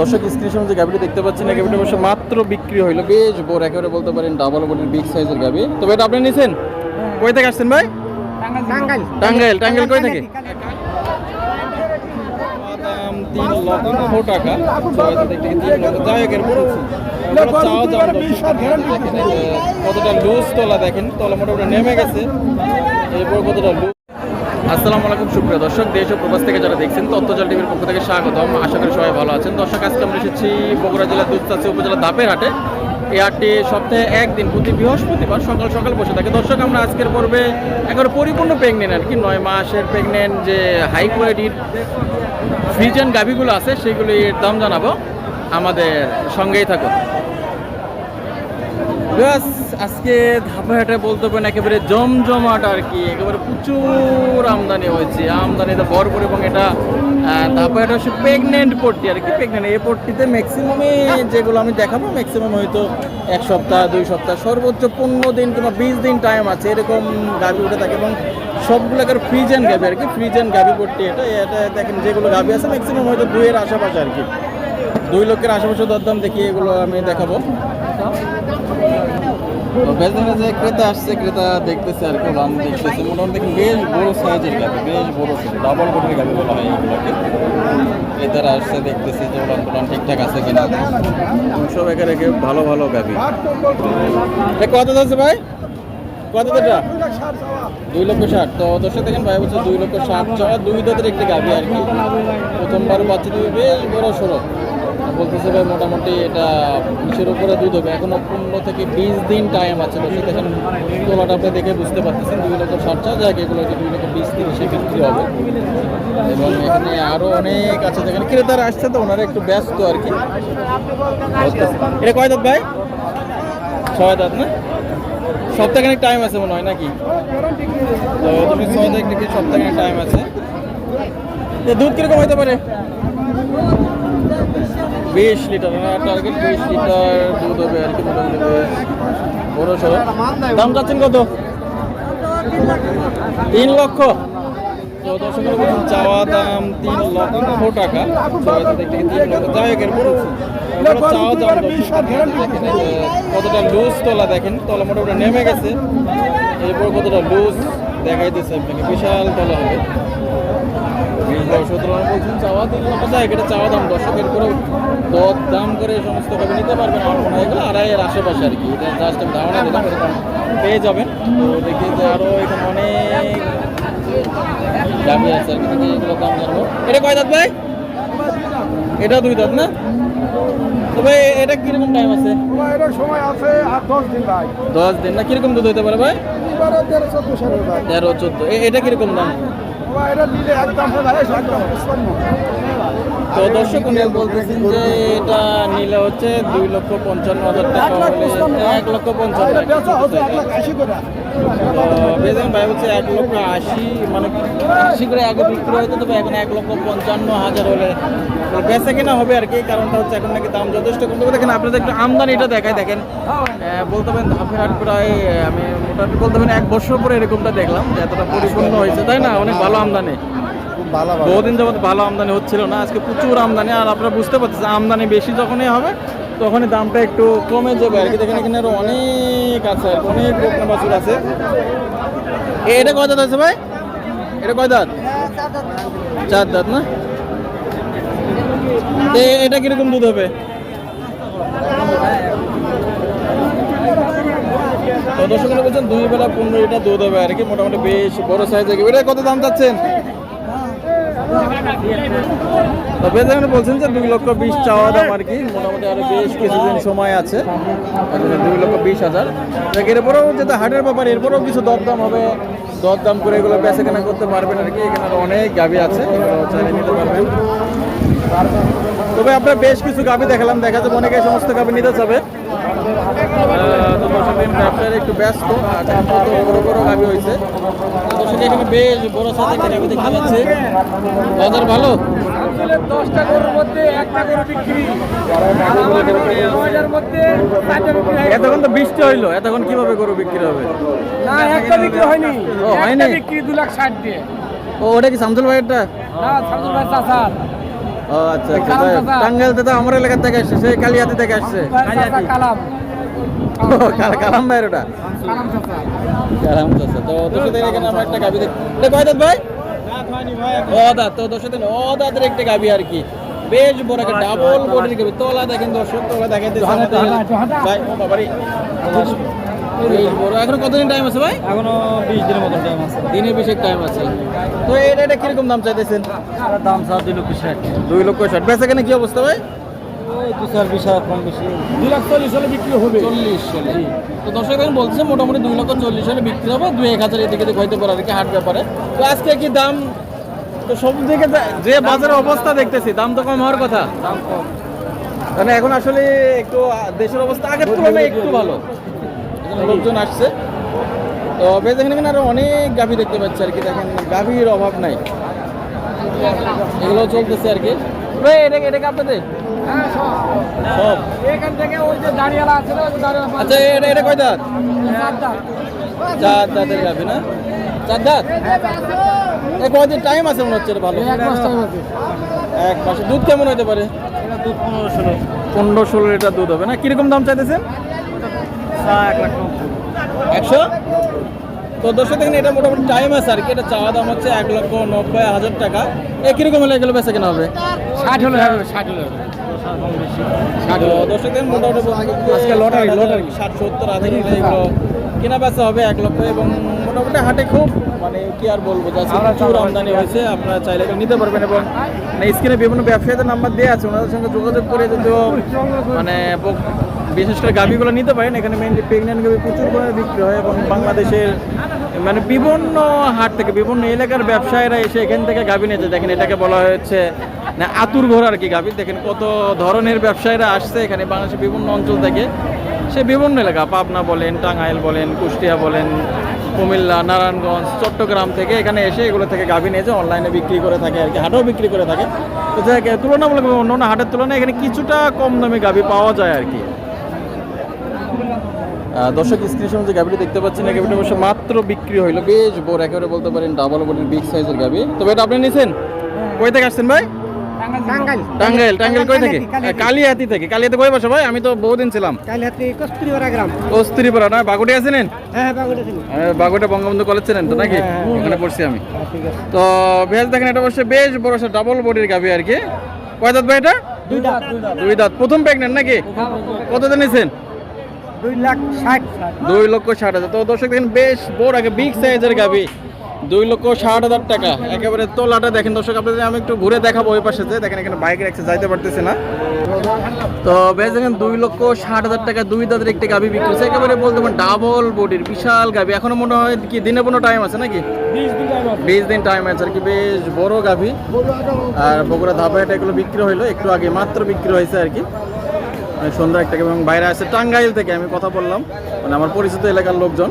দর্শক স্ক্রিনের যে গাভিটি দেখতে পাচ্ছেন এই গাভিটা অবশ্য মাত্র বিক্রি হইল। বেশ বড় একেবারে বলতে পারেন ডাবল বডির বিগ সাইজের গাভি। তবে এটা আপনি নিছেন? কই থেকে আসছেন ভাই? টাঙ্গাইল। টাঙ্গাইল টাঙ্গাইল কই থেকে? দাম তিন লক্ষ টাকা। কতটা লুজ তলা দেখেন তলা মোটামুটি নেমে গেছে। এরপর কতটা লুজ আসসালামু আলাইকুম, সুপ্রিয় দর্শক। দেশ ও প্রবাস থেকে যারা দেখছেন তত্ত্বজল টিভির পক্ষ থেকে স্বাগতম। আশা করি সবাই ভালো আছেন। দর্শক, আজকে আমরা এসেছি বগুড়া জেলার দুধচাচি উপজেলা দাপের হাটে এই হাটটি সপ্তাহে একদিন, প্রতি বৃহস্পতিবার সকাল সকাল বসে থাকে। দর্শক, আমরা আজকের পর্বে একেবারে পরিপূর্ণ প্রেগনেন্ট আর কি। নয় মাসের প্রেগনেন্ট যে হাই কোয়ালিটির ফ্রিজেন গাভিগুলো আছে, সেগুলির দাম জানাব। আমাদের সঙ্গেই থাকুন। ব্যাস আজকে ধাপাহাটে বলতে পারেন একেবারে জমজমাট আর কি, একেবারে প্রচুর আমদানি হয়েছে। আমদানিতে ভরপুর এবং এটা ধাপাহাটে হচ্ছে প্রেগনেন্ট পট্টি। আর কি প্রেগনেন্ট এই পট্টিতে ম্যাক্সিমামে যেগুলো আমি দেখাবো ম্যাক্সিমাম হয়তো এক সপ্তাহ, দুই সপ্তাহ, সর্বোচ্চ পনেরো দিন কিংবা বিশ দিন টাইম আছে। এরকম গাভি উঠে থাকে এবং সবগুলোকে ফ্রিজ অ্যান্ড গাভি আর কি ফ্রিজ অ্যান্ড গাভি পট্টি এটা এটা দেখেন যেগুলো গাভি আছে ম্যাক্সিমাম হয়তো দুইয়ের আশেপাশে আর কি। দুই লক্ষের আশেপাশে দরদাম দেখি এগুলো আমি দেখাবো। তো বেজনে যে ক্রেতা আসছে, ক্রেতা দেখতেছে আর কি লান দেখতেছে। মোটামুটি বেশ বড় সাইজের গাড়ি বেশ বড় সাইজ ডাবল বডির গাড়ি বলা হয় এগুলোকে। ক্রেতারা আসছে, দেখতেছে যে উড়ান টুলান ঠিকঠাক আছে কিনা। সব একে রেখে ভালো ভালো গাবি কত আছে ভাই? কত এটা দুই লক্ষ ষাট। তো দর্শক দেখেন ভাই? বলছে দুই লক্ষ ষাট। চাওয়া দুই দাঁতের একটি গাবি আর কি। প্রথমবার বাচ্চা দিবে, বেশ বড় সড়ক। বলতেছে ভাই, মোটামুটি এটা বিশের উপরে দুধ হবে এখনও পনেরো থেকে বিশ দিন টাইম আছে দেখেন, তোলাটা আপনি দেখে বুঝতে পারতেছেন। দুই লক্ষ ষাট চাওয়া যায় এগুলো দুই লক্ষ বিশ তিরিশে বিক্রি হবে। এবং এখানে আরও অনেক আছে। যেখানে ক্রেতারা আসছে তো, ওনারা একটু ব্যস্ত আর কি। এটা কয় দাঁত ভাই? ছয় দাঁত না? সপ্তাহখানিক টাইম আছে মনে হয় নাকি? তো তুমি ছয় তারিখ সপ্তাহখানিক টাইম আছে। দুধ কীরকম হইতে পারে? বিশ লিটার টার্গেট বিশ লিটার দুধ হবে আর কি মোটামুটি বড় সড়ো দাম চাচ্ছেন কত? তিন লক্ষ। তো চাওয়া দাম তিন লক্ষ টাকা। ছয় তারিখ থেকে তিন লক্ষ। যাই হোক এরপরও চাওয়া দাম কতটা লুজ তলা দেখেন, তলা মোটামুটি নেমে গেছে। এরপর কতটা লুজ দেখাইতেছে আপনাকে, বিশাল তলা হবে। বলছেন চাওয়া তিন লক্ষ যায় এটা চাওয়া দাম দর্শকের পরেও দর দাম করে সমস্ত ভাবে নিতে পারবেন। আমার মনে হয় আড়াইয়ের আশেপাশে আর কি। এটা জাস্ট আমি ধারণা দিলাম পেয়ে যাবেন। তো দেখি যে আরও এখানে অনেক দামি আছে আর কি। এগুলো দাম জানব। এটা কয় দাঁত ভাই? এটা দুই দাঁত না? তবে এটা কীরকম টাইম আছে? এটার সময় আছে আর দশ দিন ভাই। দশ দিন না? কীরকম দুধ হতে পারে ভাই? তেরো চোদ্দ এটা কীরকম দাম? তো দর্শক উনি বলতেছেন যে এটা নিলে হচ্ছে দুই লক্ষ পঞ্চান্ন হাজার টাকা এক লক্ষ পঞ্চান্ন তো বেতন ভাই হচ্ছে এক লক্ষ আশি মানে আশি করে আগে বিক্রি হতো তবে এখন এক লক্ষ পঞ্চান্ন হাজার হলে বেচা কেনা হবে আর কি কারণটা হচ্ছে এখন নাকি দাম যথেষ্ট কম। তবে দেখেন আপনাদের একটু আমদানিটা দেখায় দেখেন। বলতে পারেন ধাপের হাট প্রায় আমি মোটামুটি বলতে পারেন এক বছর পরে এরকমটা দেখলাম যে এতটা পরিপূর্ণ হয়েছে। তাই না? অনেক ভালো আমদানি। বহুদিন যাবত ভালো আমদানি হচ্ছিল না আজকে প্রচুর আমদানি। আর আপনারা বুঝতে পারছেন আমদানি বেশি যখনই হবে তখনই দামটা একটু কমে যাবে। আর কি দেখেন এখানে আরও অনেক আছে আর অনেক বকনা বাছুর আছে। এটা কয় দাঁত আছে ভাই? এটা কয় দাঁত? চার দাঁত না? এটা কীরকম দুধ হবে? তো দর্শকরা বলছেন দুই বেলা পনেরো লিটার দুধ হবে আর কি, মোটামুটি বেশ বড় সাইজ এটা কত দাম চাচ্ছেন? তবে যেখানে বলছেন যে দুই লক্ষ বিশ চাওয়া দাম আর কি। মোটামুটি আরও বেশ কিছুদিন সময় আছে। দুই লক্ষ বিশ হাজার। এরপরেও যেটা হাটের ব্যাপার, এরপরেও কিছু দরদাম হবে। দরদাম করে এগুলো বেচা কেনা করতে পারবেন আর কি। এখানে অনেক গাভি আছে, এগুলো চাইলে নিতে পারবেন। তবে আপনার বেশ কিছু গাভি দেখালাম। দেখা যাবে অনেকে সমস্ত গাভি নিতে ব্যবসায়ীরা একটু ব্যস্ত। বড় বড় গাভি হয়েছে। দর্শক এখানে বেশ বড় সাথে দেখতে পাচ্ছি বাজার ভালো? দশটা গরুর মধ্যে একটা গরু বিক্রি। নয়টার মধ্যে চারটা বিক্রি গেছে। এতক্ষণ তো বৃষ্টি হইল এতক্ষণ কীভাবে গরু বিক্রি হবে? না একটা বিক্রি হয়নি। ও, হয়নি? একটা বিক্রি দু লাখ ষাট দিয়ে। ও ওটা কি শামসুল ভাইয়েরটা? না শামসুল ভাই চাষার ও আচ্ছা আচ্ছা টাঙ্গাইল তো আমার এলাকা থেকে আসছে সে কালিয়াতি থেকে আসছে। কালাম। কালাম ভাই ওটা? কালাম চাচা। তো দোষে এখানে আমরা একটা গাবি দেখ এটা কয় দাঁত ভাই? ও তো দোষে দিন একটা গাবি আর কি। বেশ বড় একটা ডাবল বডির গাবি। তোলা দেখেন দর্শক তোলা দেখেন জহাদা, জহাদা, জহাদা। ভাই ও বাবারি। এখন কতদিন টাইম আছে ভাই? এখনও বিশ দিনের মতো টাইম আছে। দিনের বিশেক টাইম আছে। তো এটা এটা কীরকম দাম চাইতেছেন? দাম স্যার দুই লক্ষ ষাট। দুই লক্ষ ষাট। বেচা কেন কি অবস্থা ভাই? দুই লাখ চল্লিশ হলে বিক্রি হবে। চল্লিশ চল্লিশ তো দর্শক এখন বলছে মোটামুটি দুই লক্ষ চল্লিশ হলে বিক্রি হবে দুই এক হাজার এদিকে হইতে পারে আর কি হাট ব্যাপারে। তো আজকে কি দাম? তো সব দিকে যে বাজারের অবস্থা দেখতেছি দাম তো কম হওয়ার কথা। দাম কম। মানে এখন আসলে একটু দেশের অবস্থা আগের তুলনায় একটু ভালো। লোকজন আসছে। তো বেশ এখানে আরও অনেক গাভী দেখতে পাচ্ছি আর কি। দেখেন গাভীর অভাব নাই। এগুলো চলতেছে আর কি। ভাই, এটা এটা কি আপনাদের? হ্যাঁ সব। সব এখান থেকে ওই যে দাঁড়িয়ালা আছে না, ওই যে দাঁড়িয়ালা আচ্ছা এটা এটা কয় দাঁত? চার দাঁতের গাভী না? চার দাঁত? এ কয়দিন টাইম আছে মনে হচ্ছে ভালো? এক মাস টাইম আছে। এক মাসে। দুধ কেমন হতে পারে? এটা দুধ পনেরো ষোলো। পনেরো ষোলো লিটার দুধ হবে না? কীরকম দাম চাইতেছেন? এক লাখ একশো? তো দর্শক দেখেন এটা মোটামুটি টাইম আছে আর কি। এটা চাওয়া দাম হচ্ছে এক লক্ষ নব্বই হাজার টাকা। এ কীরকম হলে এগুলো বেচা কেনা হবে? ষাট হলে হবে ষাট হলে হবে। কম বেশি তো দর্শক দেখেন মোটামুটি আজকে লটারি, লটারি। ষাট সত্তর এগুলো কেনা বেচা হবে এক লক্ষ। এবং মোটামুটি হাটে খুব মানে কি আর বলব প্রচুর আমদানি হয়েছে। আপনারা চাইলে নিতে পারবেন এবং স্ক্রিনে বিভিন্ন ব্যবসায়ীদের নাম্বার দেওয়া আছে। ওনাদের সঙ্গে যোগাযোগ করে মানে বিশেষ করে গাভিগুলো নিতে পারেন। এখানে মেনলি প্রেগনেন্ট গাভি প্রচুর করে বিক্রি হয় এবং বাংলাদেশের মানে বিভিন্ন হাট থেকে, বিভিন্ন এলাকার ব্যবসায়ীরা এসে এখান থেকে গাভি নিয়েছে দেখেন এটাকে বলা হচ্ছে না, আতুর ঘোর আর কি গাভি। দেখেন কত ধরনের ব্যবসায়ীরা আসছে এখানে বাংলাদেশের বিভিন্ন অঞ্চল থেকে। সে বিভিন্ন এলাকা, পাবনা বলেন, টাঙ্গাইল বলেন, কুষ্টিয়া বলেন, কুমিল্লা, নারায়ণগঞ্জ, চট্টগ্রাম থেকে এখানে এসে এগুলো থেকে গাভি নিয়ে যে অনলাইনে বিক্রি করে থাকে আর কি, হাটেও বিক্রি করে থাকে। তো তুলনামূলক অন্য হাটের তুলনায় এখানে কিছুটা কম দামে গাভি পাওয়া যায় আর কি। দর্শক স্ক্রিনের যে গাভিটি দেখতে পাচ্ছেন এই গাভিটা অবশ্য মাত্র বিক্রি হইল। বেশ বড় একেবারে বলতে পারেন ডাবল বডির বিগ সাইজের গাভি। তবে এটা আপনি নিছেন? কই থেকে আসছেন ভাই? টাঙ্গাইল। টাঙ্গাইল টাঙ্গাইল কই থেকে? কালিয়াতি, কালিয়াতি থেকে। কালিয়াতে কই বসে ভাই? আমি তো বহুদিন ছিলাম। কালিহাতি কস্তুরিপাড়া গ্রাম। কস্তুরিপাড়া না বাগুটি আছেন হ্যাঁ বাগুড়া ছিল বাগুটা বঙ্গবন্ধু কলেজ ছিলেন তো নাকি? হ্যাঁ, হ্যাঁ। ওখানে পড়ছি আমি। তো বেশ দেখেন এটা অবশ্যই বেশ বড় সে ডাবল বডির গাবি আর কি। কয় দাঁত ভাই এটা? দুই দাঁত। দুই দাঁত। দুই দাঁত প্রথম প্রেগনেন্ট নাকি? কত দিন নিছেন? দুই ষাট লক্ষ ষাট হাজার। তো দর্শক দেখেন বেশ বড় আগে বিগ সাইজের গাভি। দুই লক্ষ ষাট হাজার টাকা। একেবারে তোলাটা দেখেন দর্শক আপনাদের আমি একটু ঘুরে দেখাবো ওই পাশে যে দেখেন এখানে বাইক রেখে যাইতে পারতেছে না। তো বেশ দেখেন দুই লক্ষ ষাট হাজার টাকা দুই দাঁতের একটি গাভি বিক্রি হচ্ছে। একেবারে বলতে পারেন ডাবল বডির বিশাল গাভি। এখনও মনে হয় কি দিনে কোনো টাইম আছে নাকি? বিশ দিন টাইম আছে। বিশ দিন টাইম আছে আর কি বেশ বড় গাভি। আর বগুড়া ধাপা এটা এগুলো বিক্রি হইল একটু আগে মাত্র বিক্রি হয়েছে আর কি। সন্ধ্যা একটা এবং বাইরে আছে টাঙ্গাইল থেকে আমি কথা বললাম। মানে আমার পরিচিত এলাকার লোকজন।